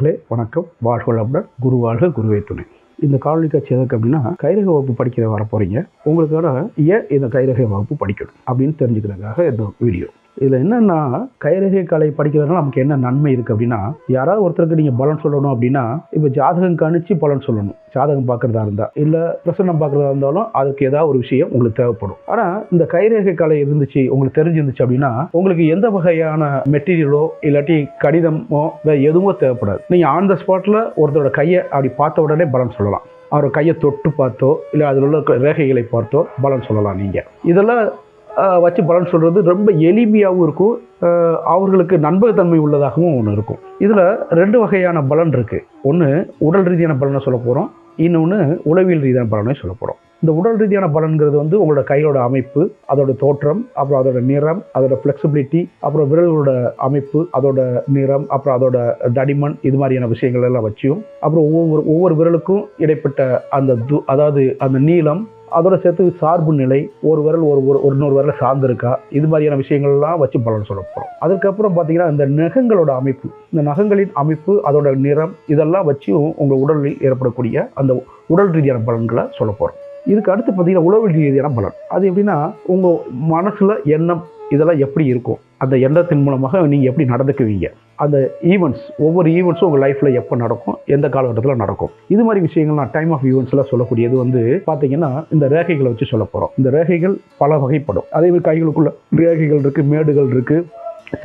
நண்பர்களே வணக்கம். வாழ்வளமுடன் குரு வாழ்க குருவே துணை. இந்த காணொலி காட்சி எதுக்கு அப்படின்னா கைரக வகுப்பு படிக்கிற வர போகிறீங்க உங்களுக்கான ஏன் இந்த கைரக வகுப்பு படிக்கணும் அப்படின்னு தெரிஞ்சுக்கிறதுக்காக இந்த வீடியோ. இதில் என்னென்னா கைரேகை கலை படிக்கிறதுனால நமக்கு என்ன நன்மை இருக்குது அப்படின்னா யாராவது ஒருத்தருக்கு நீங்கள் பலன் சொல்லணும் அப்படின்னா இப்போ ஜாதகம் கணிச்சு பலன் சொல்லணும். ஜாதகம் பார்க்குறதா இருந்தால் இல்லை பிரசன்னம் பார்க்குறதா இருந்தாலும் அதுக்கு ஏதாவது ஒரு விஷயம் உங்களுக்கு தேவைப்படும். ஆனால் இந்த கைரேகை கலை இருந்துச்சு உங்களுக்கு தெரிஞ்சிருந்துச்சு அப்படின்னா உங்களுக்கு எந்த வகையான மெட்டீரியலோ இல்லாட்டி கடிதமோ வேறு எதுவும் தேவைப்படாது. நீங்கள் ஆன் த ஸ்பாட்டில் ஒருத்தரோட கையை அப்படி பார்த்த உடனே பலன் சொல்லலாம். அவர் கையை தொட்டு பார்த்தோ இல்லை அதில் உள்ள ரேகைகளை பார்த்தோ பலன் சொல்லலாம் நீங்கள் இதெல்லாம் வச்சு பலன் சொல்கிறது ரொம்ப எளிமையாகவும் இருக்கும். அவர்களுக்கு நண்பகத்தன்மை உள்ளதாகவும் ஒன்று இருக்கும். இதில் ரெண்டு வகையான பலன் இருக்குது ஒன்று உடல் ரீதியான பலனை சொல்ல போகிறோம் இன்னொன்று உளவியல் ரீதியான பலனை சொல்ல போகிறோம் இந்த உடல் ரீதியான பலன்கிறது வந்து உங்களோட கையோட அமைப்பு அதோட தோற்றம் அப்புறம் அதோட நிறம் அதோட ஃப்ளெக்சிபிலிட்டி அப்புறம் விரல்களோட அமைப்பு அதோட நிறம் அப்புறம் அதோட தடிமன் இது மாதிரியான விஷயங்கள் எல்லாம் வச்சியும் அப்புறம் ஒவ்வொரு ஒவ்வொரு விரலுக்கும் இடைப்பட்ட அந்த து அதாவது அந்த நீளம் அதோட சேர்த்து சார்பு நிலை ஒரு விரல் ஒரு ஒரு இன்னொரு விரலை சார்ந்திருக்கா? இது மாதிரியான விஷயங்கள்லாம் வச்சு பலன் சொல்ல போகிறோம் அதுக்கப்புறம் பார்த்தீங்கன்னா இந்த நகங்களோட அமைப்பு இந்த நகங்களின் அமைப்பு அதோட நிறம் இதெல்லாம் வச்சும் உங்கள் உடலில் ஏற்படக்கூடிய அந்த உடல் ரீதியான பலன்களை சொல்ல போகிறோம் இதுக்கு அடுத்து பார்த்தீங்கன்னா உளவு ரீதியான பலன். அது எப்படின்னா உங்கள் மனசில் எண்ணம் இதெல்லாம் எப்படி இருக்கும்? அந்த எண்ணத்தின் மூலமாக நீங்கள் எப்படி நடந்துக்குவீங்க? அந்த ஈவெண்ட்ஸ் ஒவ்வொரு ஈவெண்ட்ஸும் உங்கள் லைஃப்பில் எப்போ நடக்கும்? எந்த காலகட்டத்தில் நடக்கும்? இது மாதிரி விஷயங்கள் நான் டைம் ஆஃப் ஈவெண்ட்ஸ்லாம் சொல்லக்கூடியது வந்து பார்த்தீங்கன்னா இந்த ரேகைகளை வச்சு சொல்ல போகிறோம் இந்த ரேகைகள் பல வகைப்படும். அதே மாதிரி கைகளுக்குள்ள ரேகைகள் இருக்குது மேடுகள் இருக்குது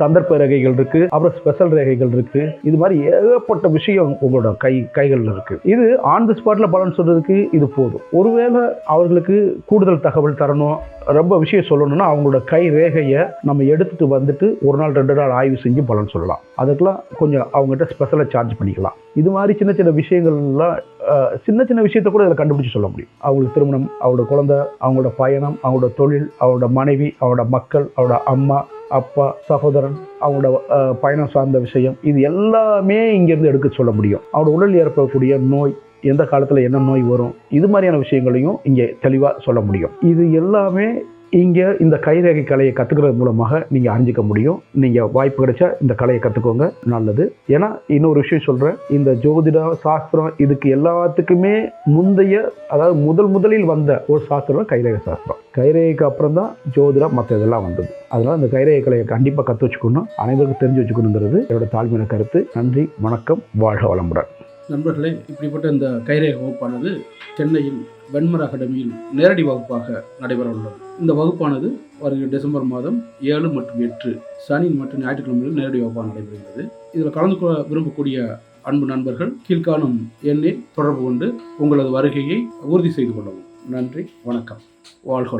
சந்தர்ப்ப ரேகைகள் இருக்கு அப்புறம் ஸ்பெஷல் ரேகைகள் இருக்கு. இது மாதிரி ஏகப்பட்ட விஷயம் உங்களோட கை கைகளில் இருக்கு. இது ஆன் தி ஸ்பாட்ல பலன் சொல்றதுக்கு இது போதும். ஒருவேளை அவர்களுக்கு கூடுதல் தகவல் தரணும் ரொம்ப விஷயம் சொல்லணும்னா அவங்களோட கை ரேகையை நம்ம எடுத்துட்டு வந்துட்டு ஒரு நாள் ரெண்டு நாள் ஆய்வு செஞ்சு பலன் சொல்லலாம். அதுக்கெல்லாம் கொஞ்சம் அவங்ககிட்ட ஸ்பெஷலாக சார்ஜ் பண்ணிக்கலாம். இது மாதிரி சின்ன சின்ன விஷயங்கள்லாம் சின்ன சின்ன விஷயத்தை கூட இதில் கண்டுபிடிச்சு சொல்ல முடியும். அவங்களுக்கு திருமணம் அவங்களோட குழந்தை அவங்களோட பயணம் அவங்களோட தொழில் அவங்களோட மனைவி அவங்களோட மக்கள் அவங்களோட அம்மா அப்பா சகோதரன் அவங்களோட பயணம் சார்ந்த விஷயம் இது எல்லாமே இங்கேருந்து எடுக்க சொல்ல முடியும். அவரோட உடல் ஏற்படக்கூடிய நோய் எந்த காலத்தில் என்ன நோய் வரும் இது மாதிரியான விஷயங்களையும் இங்கே தெளிவாக சொல்ல முடியும். இது எல்லாமே இங்கே இந்த கைரேகை கலையை கற்றுக்கிறது மூலமாக நீங்கள் அறிஞ்சிக்க முடியும். நீங்கள் வாய்ப்பு கிடைச்சா இந்த கலையை கற்றுக்கோங்க நல்லது. ஏன்னா இன்னொரு விஷயம் சொல்கிறேன் இந்த ஜோதிடா சாஸ்திரம் இதுக்கு எல்லாத்துக்குமே முந்தைய அதாவது முதல் முதலில் வந்த ஒரு சாஸ்திரம் கைரேகை சாஸ்திரம். கைரேகைக்கு அப்புறம் தான் ஜோதிடம் மற்ற இதெல்லாம் வந்தது. அதனால் இந்த கைரேகை கலையை கண்டிப்பாக கற்று வச்சுக்கணும். அனைவருக்கும் தெரிஞ்சு வச்சுக்கணுங்கிறது என்னோட தாழ்மையான கருத்து. நன்றி வணக்கம் வாழ்க வளமுடன். நண்பர்களே இப்படிப்பட்ட இந்த கைரேக வகுப்பானது சென்னையில் வெண்மர அகாடமியில் நேரடி வகுப்பாக நடைபெற உள்ளது. இந்த வகுப்பானது வருகிற டிசம்பர் மாதம் ஏழு மற்றும் எட்டு சனி மற்றும் ஞாயிற்றுக்கிழமையில் நேரடி வகுப்பாக நடைபெறுகிறது. இதில் கலந்து கொள்ள விரும்பக்கூடிய அன்பு நண்பர்கள் கீழ்காணும் எண்ணை தொடர்பு கொண்டு உங்களது வருகையை உறுதி செய்து கொள்ளவும். நன்றி வணக்கம். வாழ்க